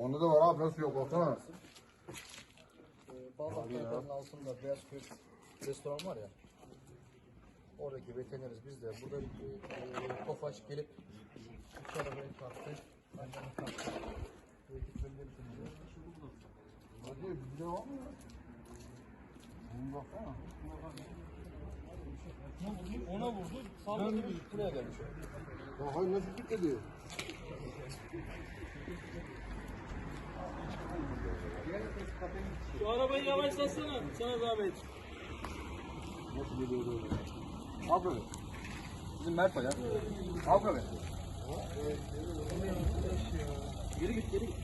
Onda da var abi nasıl yok baksana. Ee, Kayıkları'nın altında Beyaz Köy restoran var ya. Oradaki veterineriz biz de. Burada e, Tofaş gelip üç arabayı kalktı. Annemin kalktı. Bu ekiplerinde. Hadi bir de var mı ya? Bunu baksana. Ona vurdu. Döndü buraya gelmiş. Ya hayır nasıl kilitledi? Şu arabayı yavaşlatsana. Sana zahmet. Nasıl geliyor öyle? Aferin. Bizim Mert ya. Aferin. Geri git geri git.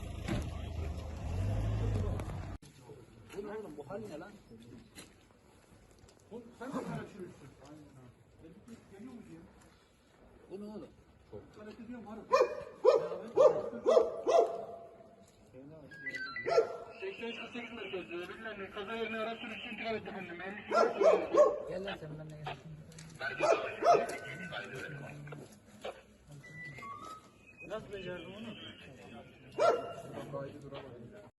Bu ne oğlum bu hal ne lan? Bu ne oğlum? Kaza yerine araç sürücüsü intikal etti efendim. Gel lan sen benimle gel. Nasıl becerdin onu?